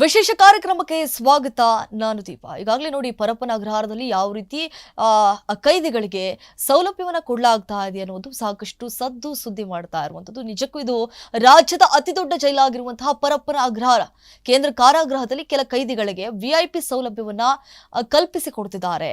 ವಿಶೇಷ ಕಾರ್ಯಕ್ರಮಕ್ಕೆ ಸ್ವಾಗತ, ನಾನು ದೀಪ. ಈಗಾಗಲೇ ನೋಡಿ, ಪರಪ್ಪನ ಅಗ್ರಹಾರದಲ್ಲಿ ಯಾವ ರೀತಿ ಕೈದಿಗಳಿಗೆ ಸೌಲಭ್ಯವನ್ನು ಕೊಡಲಾಗ್ತಾ ಇದೆ ಅನ್ನೋದು ಸಾಕಷ್ಟು ಸದ್ದು ಸುದ್ದಿ ಮಾಡ್ತಾ ಇರುವಂಥದ್ದು. ನಿಜಕ್ಕೂ ಇದು ರಾಜ್ಯದ ಅತಿ ದೊಡ್ಡ ಜೈಲಾಗಿರುವಂತಹ ಪರಪ್ಪನ ಅಗ್ರಹಾರ. ಕೇಂದ್ರ ಕಾರಾಗೃಹದಲ್ಲಿ ಕೆಲ ಕೈದಿಗಳಿಗೆ ವಿಐಪಿ ಸೌಲಭ್ಯವನ್ನು ಕಲ್ಪಿಸಿಕೊಡ್ತಿದ್ದಾರೆ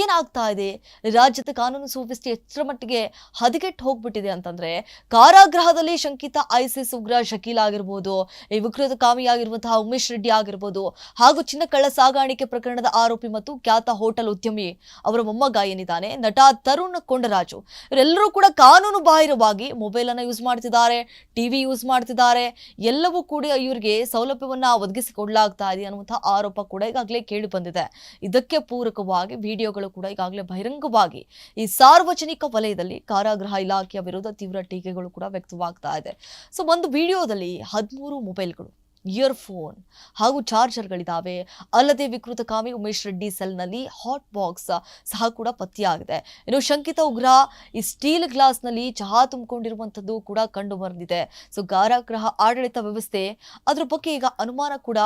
ಏನಾಗ್ತಾ ಇದೆ? ರಾಜ್ಯದ ಕಾನೂನು ಸುವ್ಯವಸ್ಥೆ ಎಷ್ಟರ ಮಟ್ಟಿಗೆ ಹದಗೆಟ್ಟು ಹೋಗ್ಬಿಟ್ಟಿದೆ ಅಂತಂದ್ರೆ, ಕಾರಾಗೃಹದಲ್ಲಿ ಶಂಕಿತ ಐಸಿಸ್ ಉಗ್ರ ಶಕೀಲ್ ಆಗಿರ್ಬೋದು, ಈ ವಿಕೃತ ಕಾಮಿಯಾಗಿರುವಂತಹ ಉಮೇಶ್ ರೆಡ್ಡಿ ಆಗಿರ್ಬೋದು, ಹಾಗೂ ಚಿನ್ನ ಕಳ್ಳ ಸಾಗಾಣಿಕೆ ಪ್ರಕರಣದ ಆರೋಪಿ ಮತ್ತು ಖ್ಯಾತ ಹೋಟೆಲ್ ಉದ್ಯಮಿ ಅವರ ಮೊಮ್ಮಗ ಏನಿದ್ದಾನೆ? ನಟ ತರುಣ್ ಕೊಂಡರಾಜು. ಇವರೆಲ್ಲರೂ ಕೂಡ ಕಾನೂನು ಬಾಹಿರವಾಗಿ ಮೊಬೈಲ್ ಅನ್ನು ಯೂಸ್ ಮಾಡ್ತಿದ್ದಾರೆ ಟಿವಿ ಯೂಸ್ ಮಾಡ್ತಿದ್ದಾರೆ. ಎಲ್ಲವೂ ಕೂಡ ಇವರಿಗೆ ಸೌಲಭ್ಯವನ್ನ ಒದಗಿಸಿಕೊಡ್ಲಾಗ್ತಾ ಇದೆ ಅನ್ನುವಂತಹ ಆರೋಪ ಕೂಡ ಈಗಾಗಲೇ ಕೇಳಿ ಬಂದಿದೆ. ಇದಕ್ಕೆ ಪೂರಕವಾಗಿ ವಿಡಿಯೋಗಳು ಕೂಡ ಈಗಾಗಲೇ ಬಹಿರಂಗವಾಗಿ ಈ ಸಾರ್ವಜನಿಕ ವಲಯದಲ್ಲಿ ಕಾರಾಗೃಹ ಇಲಾಖೆಯ ವಿರುದ್ಧ ತೀವ್ರ ಟೀಕೆಗಳು ಕೂಡ ವ್ಯಕ್ತವಾಗ್ತಾ ಇದೆ. ಸೊ ಒಂದು ವಿಡಿಯೋದಲ್ಲಿ ಹದಿಮೂರು ಮೊಬೈಲ್ಗಳು, ಇಯರ್ಫೋನ್ ಹಾಗೂ ಚಾರ್ಜರ್ಗಳಿದ್ದಾವೆ ಅಲ್ಲದೆ ವಿಕೃತ ಕಾಮಿ ಉಮೇಶ್ ರೆಡ್ಡಿ ಸೆಲ್ನಲ್ಲಿ ಹಾಟ್ ಬಾಕ್ಸ್ ಸಹ ಕೂಡ ಪತ್ತೆಯಾಗಿದೆ. ಇನ್ನು ಶಂಕಿತ ಉಗ್ರ ಈ ಸ್ಟೀಲ್ ಗ್ಲಾಸ್ನಲ್ಲಿ ಚಹಾ ತುಂಬಿಕೊಂಡಿರುವಂಥದ್ದು ಕೂಡ ಕಂಡು ಬಂದಿದೆ ಸೊ ಕಾರಾಗೃಹ ಆಡಳಿತ ವ್ಯವಸ್ಥೆ ಅದ್ರ ಬಗ್ಗೆ ಈಗ ಅನುಮಾನ ಕೂಡ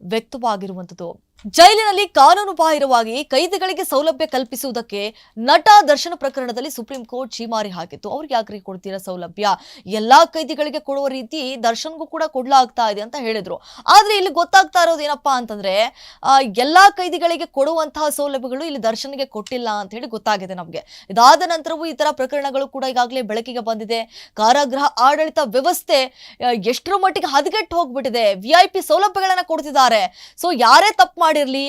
ವ್ಯಕ್ತವಾಗಿರುವಂಥದ್ದು. ಜೈಲಿನಲ್ಲಿ ಕಾನೂನು ಬಾಹಿರವಾಗಿ ಕೈದಿಗಳಿಗೆ ಸೌಲಭ್ಯ ಕಲ್ಪಿಸುವುದಕ್ಕೆ ನಟ ದರ್ಶನ ಪ್ರಕರಣದಲ್ಲಿ ಸುಪ್ರೀಂ ಕೋರ್ಟ್ ಛೀಮಾರಿ ಹಾಕಿತ್ತು. ಅವ್ರಿಗೆ ಯಾಕ್ರಿ ಕೊಡ್ತೀರಾ ಸೌಲಭ್ಯ? ಎಲ್ಲಾ ಕೈದಿಗಳಿಗೆ ಕೊಡುವ ರೀತಿ ದರ್ಶನ್ಗೂ ಕೂಡ ಕೊಡ್ಲಾಗ್ತಾ ಇದೆ ಅಂತ ಹೇಳಿದ್ರು. ಆದ್ರೆ ಇಲ್ಲಿ ಗೊತ್ತಾಗ್ತಾ ಇರೋದು ಏನಪ್ಪಾ ಅಂತಂದ್ರೆ ಎಲ್ಲಾ ಕೈದಿಗಳಿಗೆ ಕೊಡುವಂತಹ ಸೌಲಭ್ಯಗಳು ಇಲ್ಲಿ ದರ್ಶನ್ಗೆ ಕೊಟ್ಟಿಲ್ಲ ಅಂತ ಹೇಳಿ ಗೊತ್ತಾಗಿದೆ ನಮ್ಗೆ. ಇದಾದ ನಂತರವೂ ಈ ತರ ಪ್ರಕರಣಗಳು ಕೂಡ ಈಗಾಗಲೇ ಬೆಳಕಿಗೆ ಬಂದಿದೆ. ಕಾರಾಗೃಹ ಆಡಳಿತ ವ್ಯವಸ್ಥೆ ಎಷ್ಟರ ಮಟ್ಟಿಗೆ ಹದಗೆಟ್ಟು ಹೋಗ್ಬಿಟ್ಟಿದೆ. ವಿ ಐ ಪಿ ಸೌಲಭ್ಯಗಳನ್ನ ಕೊಡ್ತಿದ್ದಾರೆ. ಸೊ ಯಾರೇ ತಪ್ಪು ಮಾಡಿರ್ಲಿ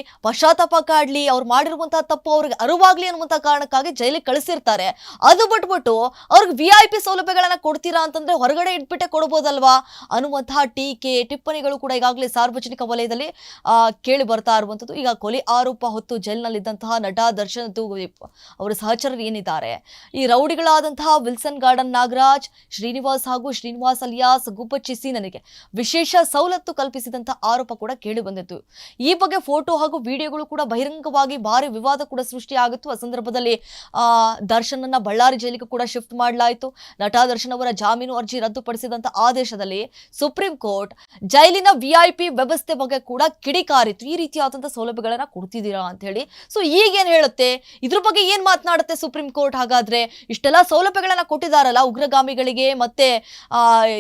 ಕಾಡ್ಲಿ, ಅವ್ರು ಮಾಡಿರುವಂತಹ ತಪ್ಪು ಅವ್ರಿಗೆ ಅರಿವಾಗ್ಲಿ ಅನ್ನುವಂತ ಕಾರಣಕ್ಕಾಗಿ ಜೈಲಿಗೆ ಕಳಿಸಿರ್ತಾರೆ. ಅದು ಬಿಟ್ಬಿಟ್ಟು ಅವ್ರಿಗೆ ವಿ ಐ ಪಿ ಸೌಲಭ್ಯಗಳನ್ನ ಕೊಡ್ತೀರಾ ಅಂತಂದ್ರೆ ಹೊರಗಡೆ ಇಟ್ಬಿಟ್ಟೆ ಕೊಡ್ಬೋದಲ್ವಾ? ಅನ್ನುವಂತಹ ಟೀಕೆ, ಟಿಪ್ಪಣಿಗಳು ಕೂಡ ಈಗಾಗಲೇ ಸಾರ್ವಜನಿಕ ವಲಯದಲ್ಲಿ ಕೇಳಿ ಬರ್ತಾ ಇರುವಂತದ್ದು ಈಗ ಕೊಲೆ ಆರೋಪ ಹೊತ್ತು ಜೈಲಿನಲ್ಲಿದ್ದಂತಹ ನಟ ದರ್ಶನ್ ಅವರ ಸಹಚರರು ಏನಿದ್ದಾರೆ? ಈ ರೌಡಿಗಳಾದಂತಹ ವಿಲ್ಸನ್ ಗಾರ್ಡನ್ ನಾಗರಾಜ್, ಶ್ರೀನಿವಾಸ್ ಹಾಗೂ ಶ್ರೀನಿವಾಸ್ ಅಲಿಯಾಸ್ ಗುಬ್ಬಚ್ಚಿಸಿ ನನಗೆ ವಿಶೇಷ ಸವಲತ್ತು ಕಲ್ಪಿಸಿದಂತಹ ಆರೋಪ ಕೂಡ ಕೇಳಿ ಬಂದಿತ್ತು ಈ ಬಗ್ಗೆ ಫೋಟೋ ಹಾಗೂ ವಿಡಿಯೋಗಳು ಕೂಡ ಬಹಿರಂಗವಾಗಿ ಭಾರಿ ವಿವಾದ ಕೂಡ ಸೃಷ್ಟಿಯಾಗಿತ್ತು ಆ ಸಂದರ್ಭದಲ್ಲಿ, ಆ, ದರ್ಶನನ್ನ ಬಳ್ಳಾರಿ ಜೈಲಿಗೆ ಕೂಡ ಶಿಫ್ಟ್ ಮಾಡಲಾಯಿತು. ನಟ ದರ್ಶನ್ ಅವರ ಜಾಮೀನು ಅರ್ಜಿ ರದ್ದುಪಡಿಸಿದಂತ ಆದೇಶದಲ್ಲಿ ಸುಪ್ರೀಂ ಕೋರ್ಟ್ ಜೈಲಿನ ವಿಐಪಿ ವ್ಯವಸ್ಥೆ ಬಗ್ಗೆ ಕೂಡ ಕಿಡಿಕಾರಿತ್ತು ಈ ರೀತಿಯಾದಂತಹ ಸೌಲಭ್ಯಗಳನ್ನ ಕೊಡ್ತಿದ್ದೀರಾ ಅಂತ ಹೇಳಿ. ಸೊ ಈಗೇನ್ ಹೇಳುತ್ತೆ? ಇದ್ರ ಬಗ್ಗೆ ಏನ್ ಮಾತನಾಡುತ್ತೆ ಸುಪ್ರೀಂ ಕೋರ್ಟ್? ಹಾಗಾದ್ರೆ ಇಷ್ಟೆಲ್ಲ ಸೌಲಭ್ಯಗಳನ್ನ ಕೊಟ್ಟಿದಾರಲ್ಲ ಉಗ್ರಗಾಮಿಗಳಿಗೆ ಮತ್ತೆ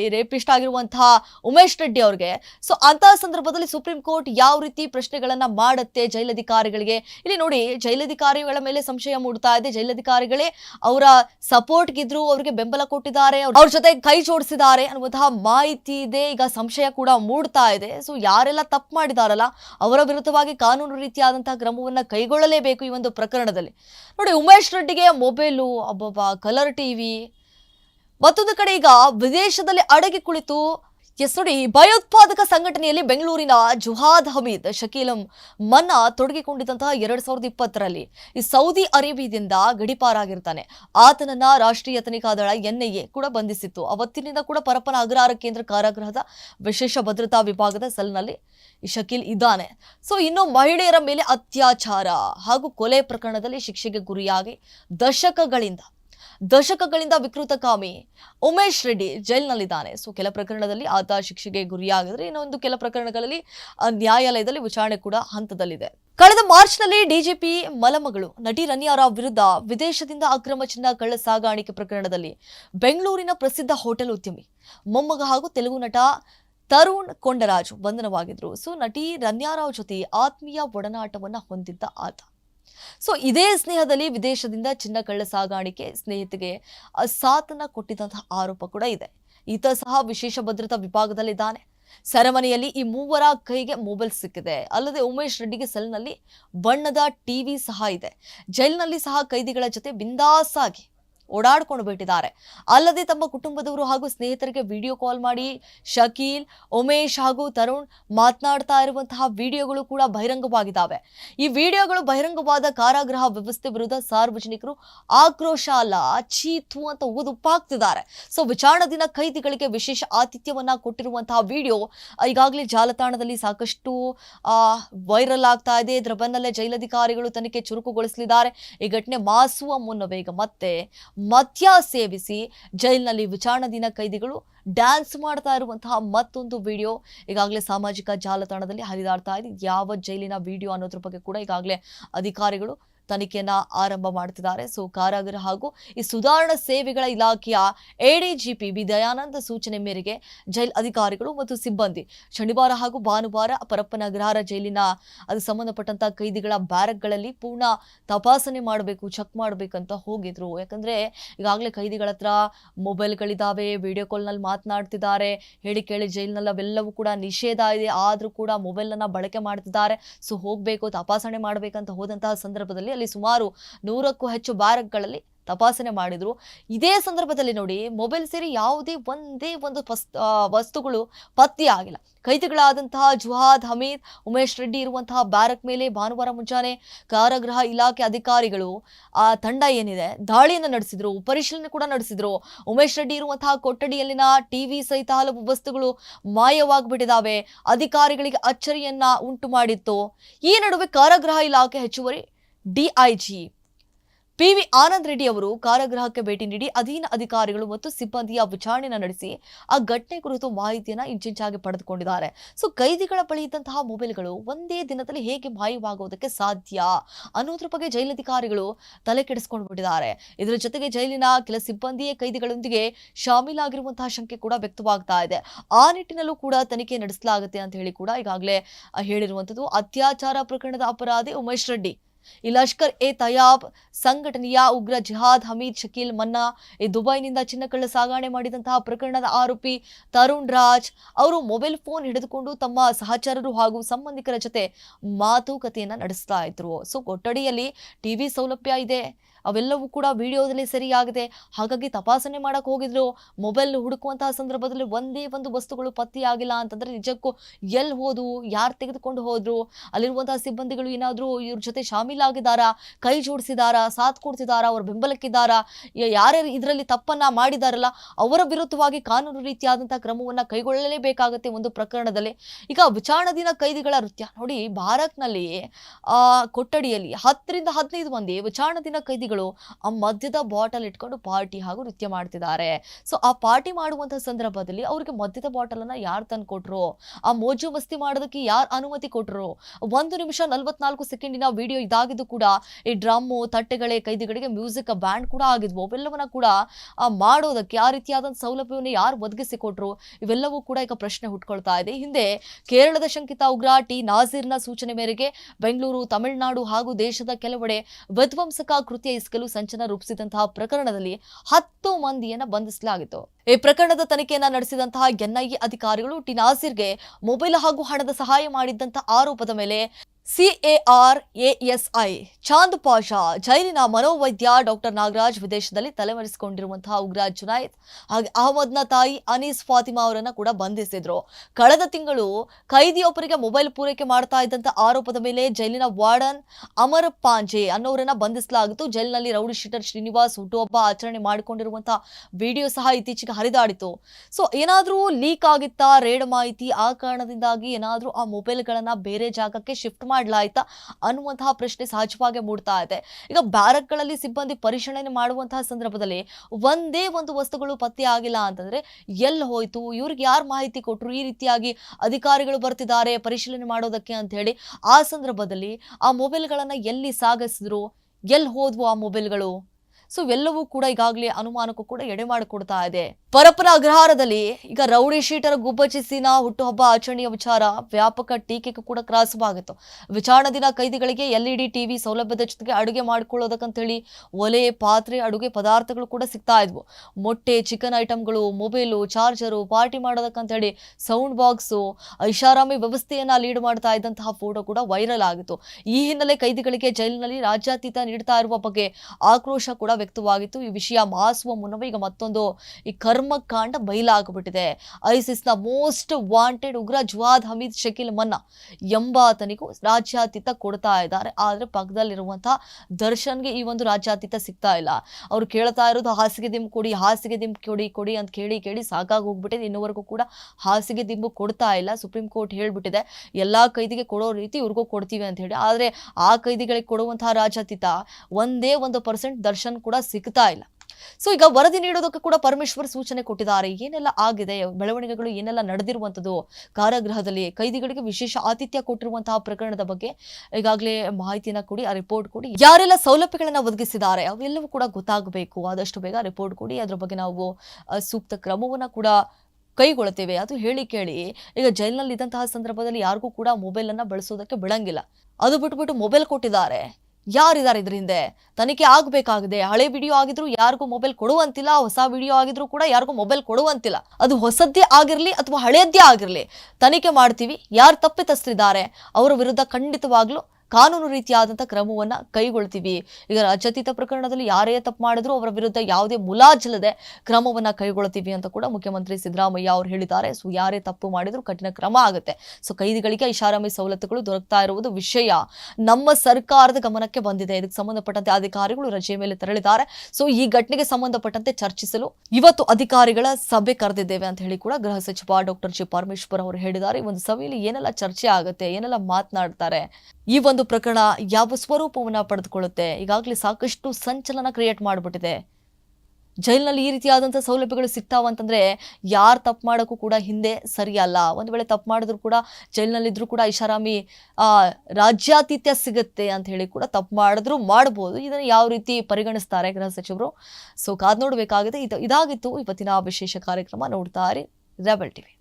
ರೇಪಿಸ್ಟ್ ಆಗಿರುವಂತಹ ಉಮೇಶ್ ರೆಡ್ಡಿ ಅವ್ರಿಗೆ. ಸೊ ಅಂತಹ ಸಂದರ್ಭದಲ್ಲಿ ಸುಪ್ರೀಂ ಕೋರ್ಟ್ ಯಾವ ರೀತಿ ಪ್ರಶ್ನೆಗಳನ್ನ ಮಾಡುತ್ತೆ ಜೈಲಧಿಕಾರಿಗಳಿಗೆ. ಇಲ್ಲಿ ನೋಡಿ, ಜೈಲಧಿಕಾರಿಗಳ ಮೇಲೆ ಸಂಶಯ ಮೂಡ್ತಾ ಇದೆ. ಜೈಲಧಿಕಾರಿಗಳೇ ಅವರ ಸಪೋರ್ಟ್ ಗಿದ್ರು, ಅವರಿಗೆ ಬೆಂಬಲ ಕೊಟ್ಟಿದ್ದಾರೆ, ಅವ್ರ ಜೊತೆ ಕೈ ಜೋಡಿಸಿದ್ದಾರೆ ಅನ್ನುವಂತಹ ಮಾಹಿತಿ ಇದೆ. ಈಗ ಸಂಶಯ ಕೂಡ ಮೂಡ್ತಾ ಇದೆ. ಸೊ ಯಾರೆಲ್ಲ ತಪ್ಪು ಮಾಡಿದಾರಲ್ಲ, ಅವರ ವಿರುದ್ಧವಾಗಿ ಕಾನೂನು ರೀತಿಯಾದಂತಹ ಕ್ರಮವನ್ನ ಕೈಗೊಳ್ಳಲೇಬೇಕು ಈ ಒಂದು ಪ್ರಕರಣದಲ್ಲಿ. ನೋಡಿ, ಉಮೇಶ್ ರೆಡ್ಡಿಗೆ ಮೊಬೈಲು, ಅಬ್ಬಬ್ಬ, ಕಲರ್ ಟಿವಿ. ಮತ್ತೊಂದು ಕಡೆ ಈಗ ವಿದೇಶದಲ್ಲಿ ಅಡಗಿ ಕುಳಿತು ಎಸ್ ನೋಡಿ, ಭಯೋತ್ಪಾದಕ ಸಂಘಟನೆಯಲ್ಲಿ ಬೆಂಗಳೂರಿನ ಜುಹಾದ್ ಹಮೀದ್ ಶಕೀಲಂ ಮನ್ನ ತೊಡಗಿಕೊಂಡಿದ್ದಂತಹ ಎರಡ್ ಸಾವಿರದ ಇಪ್ಪತ್ತರಲ್ಲಿ ಈ ಸೌದಿ ಅರೇಬಿಯಾದಿಂದ ಗಡಿಪಾರಾಗಿರ್ತಾನೆ. ಆತನನ್ನ ರಾಷ್ಟ್ರೀಯ ತನಿಖಾ ದಳ ಎನ್ಐಎ ಕೂಡ ಬಂಧಿಸಿತ್ತು. ಅವತ್ತಿನಿಂದ ಕೂಡ ಪರಪ್ಪನ ಅಗ್ರಹಾರ ಕೇಂದ್ರ ಕಾರಾಗೃಹದ ವಿಶೇಷ ಭದ್ರತಾ ವಿಭಾಗದ ಸೆಲ್ನಲ್ಲಿ ಈ ಶಕೀಲ್ ಇದ್ದಾನೆ. ಸೊ, ಇನ್ನು ಮಹಿಳೆಯರ ಮೇಲೆ ಅತ್ಯಾಚಾರ ಹಾಗೂ ಕೊಲೆ ಪ್ರಕರಣದಲ್ಲಿ ಶಿಕ್ಷೆಗೆ ಗುರಿಯಾಗಿ ದಶಕಗಳಿಂದ ದಶಕಗಳಿಂದ ವಿಕೃತ ಕಾಮಿ ಉಮೇಶ್ ರೆಡ್ಡಿ ಜೈಲ್ನಲ್ಲಿದ್ದಾನೆ. ಸೊ ಕೆಲ ಪ್ರಕರಣದಲ್ಲಿ ಆತ ಶಿಕ್ಷೆಗೆ ಗುರಿಯಾಗಿದ್ರೆ ಇನ್ನೊಂದು ಕೆಲ ಪ್ರಕರಣಗಳಲ್ಲಿ ನ್ಯಾಯಾಲಯದಲ್ಲಿ ವಿಚಾರಣೆ ಕೂಡ ಹಂತದಲ್ಲಿದೆ. ಕಳೆದ ಮಾರ್ಚ್ನಲ್ಲಿ ಡಿಜಿಪಿ ಮಲಮಗಳು ನಟಿ ರನ್ಯಾರ ವಿರುದ್ಧ ವಿದೇಶದಿಂದ ಅಕ್ರಮ ಚಿನ್ನ ಕಳ್ಳ ಸಾಗಾಣಿಕೆ ಪ್ರಕರಣದಲ್ಲಿ ಬೆಂಗಳೂರಿನ ಪ್ರಸಿದ್ಧ ಹೋಟೆಲ್ ಉದ್ಯಮಿ, ಮೊಮ್ಮಗ ಹಾಗೂ ತೆಲುಗು ನಟ ತರುಣ್ ಕೊಂಡರಾಜು ಬಂಧನವಾಗಿದ್ರು ಸೊ ನಟಿ ರನ್ಯಾರಾವ್ ಜೊತೆ ಆತ್ಮೀಯ ಒಡನಾಟವನ್ನು ಹೊಂದಿದ್ದ ಆತ. ಸೊ ಇದೇ ಸ್ನೇಹದಲ್ಲಿ ವಿದೇಶದಿಂದ ಚಿನ್ನ ಕಳ್ಳ ಸಾಗಾಣಿಕೆ ಸ್ನೇಹಿತಿಗೆ ಆ, ಸಾಥನ್ನ ಕೊಟ್ಟಿದ್ದಂತಹ ಆರೋಪ ಕೂಡ ಇದೆ. ಈತ ಸಹ ವಿಶೇಷ ಭದ್ರತಾ ವಿಭಾಗದಲ್ಲಿದ್ದಾನೆ. ಸೆರೆಮನೆಯಲ್ಲಿ ಈ ಮೂವರ ಕೈಗೆ ಮೊಬೈಲ್ ಸಿಕ್ಕಿದೆ. ಅಲ್ಲದೆ ಉಮೇಶ್ ರೆಡ್ಡಿಗೆ ಸೆಲ್ನಲ್ಲಿ ಬಣ್ಣದ ಟಿವಿ ಸಹ ಇದೆ. ಜೈಲಿನಲ್ಲಿ ಸಹ ಕೈದಿಗಳ ಜೊತೆ ಬಿಂದಾಸ್ ಆಗಿ ಓಡಾಡ್ಕೊಂಡು ಬಿಟ್ಟಿದ್ದಾರೆ. ಅಲ್ಲದೆ ತಮ್ಮ ಕುಟುಂಬದವರು ಹಾಗೂ ಸ್ನೇಹಿತರಿಗೆ ವಿಡಿಯೋ ಕಾಲ್ ಮಾಡಿ ಶಕೀಲ್, ಉಮೇಶ್ ಹಾಗೂ ತರುಣ್ ಮಾತನಾಡ್ತಾ ಇರುವಂತಹ ವಿಡಿಯೋಗಳು ಕೂಡ ಬಹಿರಂಗವಾಗಿದ್ದಾವೆ. ಈ ವಿಡಿಯೋಗಳು ಬಹಿರಂಗವಾದ ಕಾರಾಗೃಹ ವ್ಯವಸ್ಥೆ ವಿರುದ್ಧ ಸಾರ್ವಜನಿಕರು ಆಕ್ರೋಶ ಅಲ್ಲ ಚೀತು ಅಂತ ಉಗುದುಪ್ಪಾಗ್ತಿದ್ದಾರೆ ಸೊ ವಿಚಾರಣಾಧೀನ ಕೈದಿಗಳಿಗೆ ವಿಶೇಷ ಆತಿಥ್ಯವನ್ನ ಕೊಟ್ಟಿರುವಂತಹ ವಿಡಿಯೋ ಈಗಾಗಲೇ ಜಾಲತಾಣದಲ್ಲಿ ಸಾಕಷ್ಟು ವೈರಲ್ ಆಗ್ತಾ ಇದೆ. ಇದರ ಬೆನ್ನಲ್ಲೇ ಜೈಲಧಿಕಾರಿಗಳು ತನಿಖೆ ಚುರುಕುಗೊಳಿಸಲಿದ್ದಾರೆ. ಈ ಘಟನೆ ಮಾಸುವ ಮುನ್ನವೇ ಈಗ ಮತ್ತೆ ಮದ್ಯ ಸೇವಿಸಿ ಜೈಲಿನಲ್ಲಿ ವಿಚಾರಣಾಧೀನ ಕೈದಿಗಳು ಡ್ಯಾನ್ಸ್ ಮಾಡ್ತಾ ಇರುವಂತಹ ಮತ್ತೊಂದು ವಿಡಿಯೋ ಈಗಾಗಲೇ ಸಾಮಾಜಿಕ ಜಾಲತಾಣದಲ್ಲಿ ಹರಿದಾಡ್ತಾ ಇದೆ. ಯಾವ ಜೈಲಿನ ವಿಡಿಯೋ ಅನ್ನೋದ್ರ ಬಗ್ಗೆ ಕೂಡ ಈಗಾಗಲೇ ಅಧಿಕಾರಿಗಳು ತನಿಖೆಯನ್ನ ಆರಂಭ ಮಾಡ್ತಿದ್ದಾರೆ. ಸೊ, ಕಾರಾಗೃಹ ಹಾಗೂ ಈ ಸುಧಾರಣಾ ಸೇವೆಗಳ ಇಲಾಖೆಯ ಎಡಿಜಿಪಿ ಬಿ ದಯಾನಂದ ಸೂಚನೆ ಮೇರೆಗೆ ಜೈಲ್ ಅಧಿಕಾರಿಗಳು ಮತ್ತು ಸಿಬ್ಬಂದಿ ಶನಿವಾರ ಹಾಗೂ ಭಾನುವಾರ ಪರಪ್ಪನ ಗ್ರಹಾರ ಜೈಲಿನ ಅದು ಸಂಬಂಧಪಟ್ಟಂತ ಕೈದಿಗಳ ಬ್ಯಾರಕ್ಗಳಲ್ಲಿ ಪೂರ್ಣ ತಪಾಸಣೆ ಮಾಡಬೇಕು, ಚೆಕ್ ಮಾಡಬೇಕಂತ ಹೋಗಿದ್ರು. ಯಾಕಂದ್ರೆ ಈಗಾಗಲೇ ಕೈದಿಗಳ ಹತ್ರ ಮೊಬೈಲ್ಗಳಿದ್ದಾವೆ ವಿಡಿಯೋ ಕಾಲ್ನಲ್ಲಿ ಮಾತನಾಡ್ತಿದ್ದಾರೆ, ಹೇಳಿ ಕೇಳಿ ಜೈಲಿನಲ್ಲಿ ಅವೆಲ್ಲವೂ ಕೂಡ ನಿಷೇಧ ಇದೆ, ಆದರೂ ಕೂಡ ಮೊಬೈಲನ್ನು ಬಳಕೆ ಮಾಡ್ತಿದ್ದಾರೆ. ಸೊ, ಹೋಗಬೇಕು, ತಪಾಸಣೆ ಮಾಡಬೇಕಂತ ಹೋದಂತಹ ಸಂದರ್ಭದಲ್ಲಿ ಅಲ್ಲಿ ಸುಮಾರು ನೂರಕ್ಕೂ ಹೆಚ್ಚು ಬ್ಯಾರಕ್ಗಳಲ್ಲಿ ತಪಾಸಣೆ ಮಾಡಿದ್ರು. ಇದೇ ಸಂದರ್ಭದಲ್ಲಿ ನೋಡಿ, ಮೊಬೈಲ್ ಸೇರಿ ಯಾವುದೇ ಒಂದೇ ಒಂದು ವಸ್ತುಗಳು ಪತ್ತೆ ಆಗಿಲ್ಲ. ಕೈದಿಗಳಾದಂತಹ ಜುಹಾದ್ ಹಮೀದ್, ಉಮೇಶ್ ರೆಡ್ಡಿ ಇರುವಂತಹ ಬ್ಯಾರಕ್ ಮೇಲೆ ಭಾನುವಾರ ಮುಂಜಾನೆ ಕಾರಾಗೃಹ ಇಲಾಖೆ ಅಧಿಕಾರಿಗಳು, ಆ, ತಂಡ ಏನಿದೆ, ದಾಳಿಯನ್ನು ನಡೆಸಿದ್ರು, ಪರಿಶೀಲನೆ ಕೂಡ ನಡೆಸಿದ್ರು. ಉಮೇಶ್ ರೆಡ್ಡಿ ಇರುವಂತಹ ಕೊಠಡಿಯಲ್ಲಿನ ಟಿವಿ ಸಹಿತ ಹಲವು ವಸ್ತುಗಳು ಮಾಯವಾಗಿಬಿಟ್ಟಿದ್ದಾವೆ ಅಧಿಕಾರಿಗಳಿಗೆ ಅಚ್ಚರಿಯನ್ನ ಉಂಟು ಮಾಡಿತ್ತು ಈ ನಡುವೆ ಕಾರಾಗೃಹ ಇಲಾಖೆ ಹೆಚ್ಚುವರಿ ಡಿಐಜಿ ಪಿವಿ ಆನಂದ್ ರೆಡ್ಡಿ ಅವರು ಕಾರಾಗೃಹಕ್ಕೆ ಭೇಟಿ ನೀಡಿ ಅಧೀನ ಅಧಿಕಾರಿಗಳು ಮತ್ತು ಸಿಬ್ಬಂದಿಯ ವಿಚಾರಣೆ ನಡೆಸಿ ಆ ಘಟನೆ ಕುರಿತು ಮಾಹಿತಿಯನ್ನು ಇಂಚಿಂಚಾಗಿ ಪಡೆದುಕೊಂಡಿದ್ದಾರೆ. ಸೊ, ಕೈದಿಗಳ ಬಳಿ ಇದ್ದಂತಹ ಮೊಬೈಲ್ಗಳು ಒಂದೇ ದಿನದಲ್ಲಿ ಹೇಗೆ ಮಾಯವಾಗುವುದಕ್ಕೆ ಸಾಧ್ಯ ಅನ್ನೋದ್ರ ಬಗ್ಗೆ ಜೈಲಧಿಕಾರಿಗಳು ತಲೆ ಕೆಡಿಸ್ಕೊಂಡು ಬಿಟ್ಟಿದ್ದಾರೆ ಇದರ ಜೊತೆಗೆ ಜೈಲಿನ ಕೆಲ ಸಿಬ್ಬಂದಿಯೇ ಕೈದಿಗಳೊಂದಿಗೆ ಶಾಮೀಲಾಗಿರುವಂತಹ ಶಂಕೆ ಕೂಡ ವ್ಯಕ್ತವಾಗ್ತಾ ಇದೆ. ಆ ನಿಟ್ಟಿನಲ್ಲೂ ಕೂಡ ತನಿಖೆ ನಡೆಸಲಾಗುತ್ತೆ ಅಂತ ಹೇಳಿ ಕೂಡ ಈಗಾಗಲೇ ಹೇಳಿರುವಂಥದ್ದು. ಅತ್ಯಾಚಾರ ಪ್ರಕರಣದ ಅಪರಾಧಿ ಉಮೇಶ್ ರೆಡ್ಡಿ. ಈ ಲಷ್ಕರ್ ಎ ತಯಾಬ್ ಸಂಘಟನೆಯ ಉಗ್ರ ಜಿಹಾದ್ ಹಮೀದ್ ಶಕೀಲ್ ಮನ್ನಾ ಈ ದುಬೈನಿಂದ ಚಿನ್ನಕಳ್ಳ ಸಾಗಣೆ ಮಾಡಿದಂತಹ ಪ್ರಕರಣದ ಆರೋಪಿ ತರುಣ್ ರಾಜ್ ಅವರು ಮೊಬೈಲ್ ಫೋನ್ ಹಿಡಿದುಕೊಂಡು ತಮ್ಮ ಸಹಚರರು ಹಾಗೂ ಸಂಬಂಧಿಕರ ಜೊತೆ ಮಾತುಕತೆಯನ್ನ ನಡೆಸ್ತಾ ಇದ್ರು. ಸೊ ಕೊಠಡಿಯಲ್ಲಿ ಟಿವಿ ಸೌಲಭ್ಯ ಇದೆ. ಅವೆಲ್ಲವೂ ಕೂಡ ವಿಡಿಯೋದಲ್ಲಿ ಸರಿಯಾಗಿದೆ. ಹಾಗಾಗಿ ತಪಾಸಣೆ ಮಾಡಕ್ ಹೋಗಿದ್ರು. ಮೊಬೈಲ್ ಹುಡುಕುವಂತಹ ಸಂದರ್ಭದಲ್ಲಿ ಒಂದೇ ಒಂದು ವಸ್ತುಗಳು ಪತ್ತೆಯಾಗಿಲ್ಲ ಅಂತಂದ್ರೆ ನಿಜಕ್ಕೂ ಎಲ್ಲಿ ಹೋದು ಯಾರು ತೆಗೆದುಕೊಂಡು ಹೋದ್ರು, ಅಲ್ಲಿರುವಂತಹ ಸಿಬ್ಬಂದಿಗಳು ಏನಾದರೂ ಇವ್ರ ಜೊತೆ ಶಾಮೀಲಾಗಿದ್ದಾರಾ, ಕೈ ಜೋಡಿಸಿದಾರಾ ಸಾಥ್ ಕೊಡ್ತಿದಾರಾ ಅವ್ರ ಬೆಂಬಲಕ್ಕಿದ್ದಾರಾ ಯಾರ್ಯಾರು ಇದರಲ್ಲಿ ತಪ್ಪನ್ನ ಮಾಡಿದಾರಲ್ಲ, ಅವರ ವಿರುದ್ಧವಾಗಿ ಕಾನೂನು ರೀತಿಯಾದಂತಹ ಕ್ರಮವನ್ನ ಕೈಗೊಳ್ಳಲೇಬೇಕಾಗುತ್ತೆ ಒಂದು ಪ್ರಕರಣದಲ್ಲಿ. ಈಗ ವಿಚಾರಣಾಧೀನ ಕೈದಿಗಳ ನೃತ್ಯ. ನೋಡಿ, ಭಾರತ್ನಲ್ಲಿ ಕೊಠಡಿಯಲ್ಲಿ ಹತ್ತರಿಂದ ಹದಿನೈದು ಮಂದಿ ವಿಚಾರಣಾಧೀನ ಕೈದಿಗಳು ಆ ಮದ್ಯದ ಬಾಟಲ್ ಇಟ್ಕೊಂಡು ಪಾರ್ಟಿ ಹಾಗೂ ನೃತ್ಯ ಮಾಡ್ತಿದ್ದಾರೆ. ಸೊ ಆ ಪಾರ್ಟಿ ಮಾಡುವಂತಹ ಸಂದರ್ಭದಲ್ಲಿ ಅವ್ರಿಗೆ ಮದ್ಯದ ಬಾಟಲ್ ಅನ್ನ ಯಾರು ತಂದು ಕೊಟ್ರು? ಆ ಮೋಜು ಮಸ್ತಿ ಮಾಡೋದಕ್ಕೆ ಯಾರು ಅನುಮತಿ ಕೊಟ್ರು? ಒಂದು ನಿಮಿಷ ನಲ್ವತ್ನಾಲ್ಕು ಸೆಕೆಂಡಿನ ವಿಡಿಯೋ ಇದಾಗಿದ್ದು ಕೂಡ ಈ ಡ್ರಮ್ಮು, ತಟ್ಟೆಗಳೇ, ಕೈದಿಗಳಿಗೆ ಮ್ಯೂಸಿಕ್, ಬ್ಯಾಂಡ್ ಕೂಡ ಆಗಿದ್ವು. ಅವೆಲ್ಲವನ್ನ ಕೂಡ ಮಾಡೋದಕ್ಕೆ ಆ ರೀತಿಯಾದ ಸೌಲಭ್ಯವನ್ನು ಯಾರು ಒದಗಿಸಿಕೊಟ್ರು ಇವೆಲ್ಲವೂ ಕೂಡ ಈಗ ಪ್ರಶ್ನೆ ಹುಟ್ಕೊಳ್ತಾ ಇದೆ. ಹಿಂದೆ ಕೇರಳದ ಶಂಕಿತ ಉಗ್ರ ಟಿ ನಾಜೀರ್ನ ಸೂಚನೆ ಮೇರೆಗೆ ಬೆಂಗಳೂರು, ತಮಿಳುನಾಡು ಹಾಗೂ ದೇಶದ ಕೆಲವೆಡೆ ವಿಧ್ವಂಸಕ ಕೃತ್ಯ ಇಸಕಲು ಸಂಚನ ರೂಪಿಸಿದಂತಹ ಪ್ರಕರಣದಲ್ಲಿ ಹತ್ತು ಮಂದಿಯನ್ನ ಬಂಧಿಸಲಾಗಿತ್ತು. ಈ ಪ್ರಕರಣದ ತನಿಖೆಯನ್ನ ನಡೆಸಿದಂತಹ ಎನ್ಐಎ ಅಧಿಕಾರಿಗಳು ಟಿನಾಸಿರ್ಗೆ ಮೊಬೈಲ್ ಹಾಗೂ ಹಣದ ಸಹಾಯ ಮಾಡಿದ್ದಂತಹ ಆರೋಪದ ಮೇಲೆ ಸಿಎಆರ್ ಎಎಸ್ಐ ಚಾಂದ್ ಪಾಷಾ, ಜೈಲಿನ ಮನೋವೈದ್ಯ ಡಾಕ್ಟರ್ ನಾಗರಾಜ್ ವಿದೇಶದಲ್ಲಿ ತಲೆಮರೆಸಿಕೊಂಡಿರುವಂತಹ ಉಗ್ರ ಜುನಾಯತ್ ಹಾಗೆ ಅಹಮದ್ನ ತಾಯಿ ಅನೀಸ್ ಫಾತಿಮಾ ಅವರನ್ನು ಕೂಡ ಬಂಧಿಸಿದ್ರು. ಕಳೆದ ತಿಂಗಳು ಕೈದಿಯೊಬ್ಬರಿಗೆ ಮೊಬೈಲ್ ಪೂರೈಕೆ ಮಾಡ್ತಾ ಇದ್ದಂತ ಆರೋಪದ ಮೇಲೆ ಜೈಲಿನ ವಾರ್ಡನ್ ಅಮರ್ ಪಾಂಜೆ ಅನ್ನೋರನ್ನ ಬಂಧಿಸಲಾಗಿತ್ತು. ಜೈಲಿನಲ್ಲಿ ರೌಡಿ ಶೀಟರ್ ಶ್ರೀನಿವಾಸ್ ಹುಟ್ಟುಹಬ್ಬ ಆಚರಣೆ ಮಾಡಿಕೊಂಡಿರುವಂತಹ ವಿಡಿಯೋ ಸಹ ಇತ್ತೀಚೆಗೆ ಹರಿದಾಡಿತು ಸೊ, ಏನಾದರೂ ಲೀಕ್ ಆಗಿತ್ತಾ? ರೇಡ್ ಮಾಹಿತಿ ಆ ಕಾರಣದಿಂದಾಗಿ ಏನಾದರೂ ಆ ಮೊಬೈಲ್ಗಳನ್ನ ಬೇರೆ ಜಾಗಕ್ಕೆ ಶಿಫ್ಟ್ ಮಾಡ್ಲಾಯ್ತಾ ಅನ್ನುವಂತಹ ಪ್ರಶ್ನೆ ಸಹಜವಾಗಿ ಮೂಡ್ತಾ ಇದೆ. ಈಗ ಬ್ಯಾರಕ್ಗಳಲ್ಲಿ ಸಿಬ್ಬಂದಿ ಪರಿಶೀಲನೆ ಮಾಡುವಂತಹ ಸಂದರ್ಭದಲ್ಲಿ ಒಂದೇ ಒಂದು ವಸ್ತುಗಳು ಪತ್ತೆ ಆಗಿಲ್ಲ ಅಂತಂದ್ರೆ ಎಲ್ಲಿ ಹೋಯ್ತು, ಇವ್ರಿಗೆ ಯಾರು ಮಾಹಿತಿ ಕೊಟ್ಟರು ಈ ರೀತಿಯಾಗಿ ಅಧಿಕಾರಿಗಳು ಬರ್ತಿದ್ದಾರೆ ಪರಿಶೀಲನೆ ಮಾಡೋದಕ್ಕೆ ಅಂತ ಹೇಳಿ ಆ ಸಂದರ್ಭದಲ್ಲಿ ಆ ಮೊಬೈಲ್ಗಳನ್ನ ಎಲ್ಲಿ ಸಾಗಿಸಿದ್ರು, ಎಲ್ಲಿ ಹೋದ್ವು ಆ ಮೊಬೈಲ್ಗಳು? ಸೊ ಎಲ್ಲವೂ ಕೂಡ ಈಗಾಗಲೇ ಅನುಮಾನಕ್ಕೂ ಕೂಡ ಎಡೆ ಮಾಡಿಕೊಡ್ತಾ ಇದೆ. ಪರಪ್ಪನ ಅಗ್ರಹಾರದಲ್ಲಿ ಈಗ ರೌಡಿ ಶೀಟರ್ ಗುಬ್ಬಚ್ಚಿಸಿನ ಹುಟ್ಟುಹಬ್ಬ ಆಚರಣೆಯ ವಿಚಾರ ವ್ಯಾಪಕ ಟೀಕೆಗೂ ಕೂಡ ಗ್ರಾಸವಾಗಿತ್ತು. ವಿಚಾರಣಾ ದಿನ ಕೈದಿಗಳಿಗೆ ಎಲ್ಇಡಿ, ಟಿವಿ ಸೌಲಭ್ಯದ ಜೊತೆಗೆ ಅಡುಗೆ ಮಾಡ್ಕೊಳ್ಳೋದಕ್ಕಂತೇಳಿ ಒಲೆ, ಪಾತ್ರೆ, ಅಡುಗೆ ಪದಾರ್ಥಗಳು ಕೂಡ ಸಿಗ್ತಾ ಇದ್ವು. ಮೊಟ್ಟೆ, ಚಿಕನ್ ಐಟಮ್ಗಳು ಮೊಬೈಲು, ಚಾರ್ಜರು, ಪಾರ್ಟಿ ಮಾಡೋದಕ್ಕಂತೇಳಿ ಸೌಂಡ್ ಬಾಕ್ಸು, ಐಷಾರಾಮಿ ವ್ಯವಸ್ಥೆಯನ್ನ ಲೀಡ್ ಮಾಡ್ತಾ ಇದ್ದಂತಹ ಫೋಟೋ ಕೂಡ ವೈರಲ್ ಆಗಿತ್ತು. ಈ ಹಿನ್ನೆಲೆ ಕೈದಿಗಳಿಗೆ ಜೈಲಿನಲ್ಲಿ ರಾಜ್ಯಾತೀತ ನೀಡ್ತಾ ಇರುವ ಬಗ್ಗೆ ಆಕ್ರೋಶ ಕೂಡ ವ್ಯಕ್ತವಾಗಿತ್ತು. ಈ ವಿಷಯ ಮಾಸುವ ಮುನ್ನವೇ ಈಗ ಮತ್ತೊಂದು ಈ ಕರ್ಮಕಾಂಡ ಬಯಲಾಗ್ಬಿಟ್ಟಿದೆ. ಐಸಿಸ್ನ ಮೋಸ್ಟ್ ವಾಂಟೆಡ್ ಉಗ್ರ ಜುವಾದ್ ಹಮೀದ್ ಶಕೀಲ್ ಮನ್ನಾ ಎಂಬಾತನಿಗೂ ರಾಜ್ಯಾತೀತ ಕೊಡ್ತಾ ಇದ್ದಾರೆ. ಆದ್ರೆ ಪಕ್ಕದಲ್ಲಿರುವಂತಹ ದರ್ಶನ್ಗೆ ಈ ಒಂದು ರಾಜ್ಯಾತೀತ ಸಿಗ್ತಾ ಇಲ್ಲ. ಅವ್ರು ಕೇಳ್ತಾ ಇರೋದು, ಹಾಸಿಗೆ ದಿಂಬು ಕೊಡಿ, ಹಾಸಿಗೆ ದಿಂಬು ಕೊಡಿ ಕೊಡಿ ಅಂತ ಕೇಳಿ ಕೇಳಿ ಸಾಕಾಗಿ ಹೋಗ್ಬಿಟ್ಟಿದೆ ಇನ್ನುವರೆಗೂ ಕೂಡ ಹಾಸಿಗೆ ದಿಂಬು ಕೊಡ್ತಾ ಇಲ್ಲ. ಸುಪ್ರೀಂ ಕೋರ್ಟ್ ಹೇಳ್ಬಿಟ್ಟಿದೆ, ಎಲ್ಲಾ ಕೈದಿಗೆ ಕೊಡೋ ರೀತಿ ಇವ್ರಿಗೂ ಕೊಡ್ತೀವಿ ಅಂತ ಹೇಳಿ. ಆದ್ರೆ ಆ ಕೈದಿಗಳಿಗೆ ಕೊಡುವಂತಹ ರಾಜ್ಯಾತೀತ ಒಂದೇ ಒಂದು ಪರ್ಸೆಂಟ್ ದರ್ಶನ್ ಕೂಡ ಸಿಗ್ತಾ ಇಲ್ಲ. ಸೊ ಈಗ ವರದಿ ನೀಡೋದಕ್ಕೆ ಕೂಡ ಪರಮೇಶ್ವರ್ ಸೂಚನೆ ಕೊಟ್ಟಿದ್ದಾರೆ. ಏನೆಲ್ಲ ಆಗಿದೆ? ಬೆಳವಣಿಗೆಗಳು ಏನೆಲ್ಲ ನಡೆದಿರುವಂಥದ್ದು ಕಾರಾಗೃಹದಲ್ಲಿ ಕೈದಿಗಳಿಗೆ ವಿಶೇಷ ಆತಿಥ್ಯ ಕೊಟ್ಟಿರುವಂತಹ ಪ್ರಕರಣದ ಬಗ್ಗೆ ಈಗಾಗಲೇ ಮಾಹಿತಿಯನ್ನ ಕೊಡಿ, ಆ ರಿಪೋರ್ಟ್ ಕೊಡಿ. ಯಾರೆಲ್ಲ ಸೌಲಭ್ಯಗಳನ್ನ ಒದಗಿಸಿದ್ದಾರೆ, ಅವೆಲ್ಲವೂ ಕೂಡ ಗೊತ್ತಾಗಬೇಕು. ಆದಷ್ಟು ಬೇಗ ರಿಪೋರ್ಟ್ ಕೊಡಿ. ಅದ್ರ ಬಗ್ಗೆ ನಾವು ಸೂಕ್ತ ಕ್ರಮವನ್ನ ಕೂಡ ಕೈಗೊಳ್ಳುತ್ತೇವೆ. ಅದು ಹೇಳಿ ಕೇಳಿ. ಈಗ ಜೈಲಿನಲ್ಲಿ ಇದ್ದಂತಹ ಸಂದರ್ಭದಲ್ಲಿ ಯಾರಿಗೂ ಕೂಡ ಮೊಬೈಲ್ ಅನ್ನ ಬಳಸೋದಕ್ಕೆ ಬಿಡಂಗಿಲ್ಲ. ಅದು ಬಿಟ್ಬಿಟ್ಟು ಮೊಬೈಲ್ ಕೊಟ್ಟಿದ್ದಾರೆ. ಯಾರಿದ್ದಾರೆ ಇದ್ರ ಹಿಂದೆ ತನಿಖೆ ಆಗಬೇಕಾಗಿದೆ. ಹಳೆ ವಿಡಿಯೋ ಆಗಿದ್ರು ಯಾರಿಗೂ ಮೊಬೈಲ್ ಕೊಡುವಂತಿಲ್ಲ, ಹೊಸ ವಿಡಿಯೋ ಆಗಿದ್ರು ಕೂಡ ಯಾರಿಗೂ ಮೊಬೈಲ್ ಕೊಡುವಂತಿಲ್ಲ. ಅದು ಹೊಸದ್ದೇ ಆಗಿರಲಿ ಅಥವಾ ಹಳೆಯದ್ದೇ ಆಗಿರಲಿ, ತನಿಖೆ ಮಾಡ್ತೀವಿ. ಯಾರು ತಪ್ಪಿತಸ್ತಿದ್ದಾರೆ ಅವರ ವಿರುದ್ಧ ಖಂಡಿತವಾಗ್ಲೂ ಕಾನೂನು ರೀತಿಯಾದಂಥ ಕ್ರಮವನ್ನ ಕೈಗೊಳ್ತೀವಿ. ಈಗ ರಾಜ್ಯಾತೀತ ಪ್ರಕರಣದಲ್ಲಿ ಯಾರೇ ತಪ್ಪು ಮಾಡಿದ್ರು ಅವರ ವಿರುದ್ಧ ಯಾವುದೇ ಮುಲಾಜಿಲ್ಲದೆ ಕ್ರಮವನ್ನ ಕೈಗೊಳ್ತೀವಿ ಅಂತ ಕೂಡ ಮುಖ್ಯಮಂತ್ರಿ ಸಿದ್ದರಾಮಯ್ಯ ಅವರು ಹೇಳಿದ್ದಾರೆ. ಸೊ ಯಾರೇ ತಪ್ಪು ಮಾಡಿದ್ರು ಕಠಿಣ ಕ್ರಮ ಆಗುತ್ತೆ. ಸೊ ಕೈದಿಗಳಿಗೆ ಐಷಾರಾಮಿ ಸವಲತ್ತುಗಳು ದೊರಕ್ತಾ ಇರುವುದು ವಿಷಯ. ನಮ್ಮ ಸರ್ಕಾರದ ಗಮನಕ್ಕೆ ಬಂದಿದೆ. ಇದಕ್ಕೆ ಸಂಬಂಧಪಟ್ಟಂತೆ ಅಧಿಕಾರಿಗಳು ರಜೆ ಮೇಲೆ ತೆರಳಿದ್ದಾರೆ. ಸೊ ಈ ಘಟನೆಗೆ ಸಂಬಂಧಪಟ್ಟಂತೆ ಚರ್ಚಿಸಲು ಇವತ್ತು ಅಧಿಕಾರಿಗಳ ಸಭೆ ಕರೆದಿದ್ದೇವೆ ಅಂತ ಹೇಳಿ ಕೂಡ ಗೃಹ ಸಚಿವ ಡಾಕ್ಟರ್ ಜಿ. ಪರಮೇಶ್ವರ್ ಅವರು ಹೇಳಿದ್ದಾರೆ. ಈ ಒಂದು ಸಭೆಯಲ್ಲಿ ಏನೆಲ್ಲ ಚರ್ಚೆ ಆಗುತ್ತೆ, ಏನೆಲ್ಲ ಮಾತನಾಡ್ತಾರೆ? ಈ ಒಂದು ಪ್ರಕರಣ ಯಾವ ಸ್ವರೂಪವನ್ನು ಪಡೆದುಕೊಳ್ಳುತ್ತೆ? ಈಗಾಗಲೇ ಸಾಕಷ್ಟು ಸಂಚಲನ ಕ್ರಿಯೇಟ್ ಮಾಡಿಬಿಟ್ಟಿದೆ. ಜೈಲಿನಲ್ಲಿ ಈ ರೀತಿಯಾದಂಥ ಸೌಲಭ್ಯಗಳು ಸಿಗ್ತಾವಂತಂದ್ರೆ ಯಾರು ತಪ್ಪು ಮಾಡೋಕ್ಕೂ ಕೂಡ ಹಿಂದೆ ಸರಿಯಲ್ಲ ಒಂದು ವೇಳೆ ತಪ್ಪು ಮಾಡಿದ್ರು ಕೂಡ ಜೈಲಿನಲ್ಲಿದ್ದರೂ ಕೂಡ ಐಷಾರಾಮಿ ರಾಜ್ಯಾತಿಥ್ಯ ಸಿಗುತ್ತೆ ಅಂತ ಹೇಳಿ ಕೂಡ ತಪ್ಪು ಮಾಡಿದ್ರು ಮಾಡ್ಬೋದು. ಇದನ್ನು ಯಾವ ರೀತಿ ಪರಿಗಣಿಸ್ತಾರೆ ಗೃಹ ಸಚಿವರು? ಸೊ ಕಾದ್ ನೋಡಬೇಕಾಗಿದೆ. ಇದು, ಇದಾಗಿತ್ತು. ಇವತ್ತಿನ ವಿಶೇಷ ಕಾರ್ಯಕ್ರಮ ನೋಡ್ತಾ ಇರಿ. Rebel TV.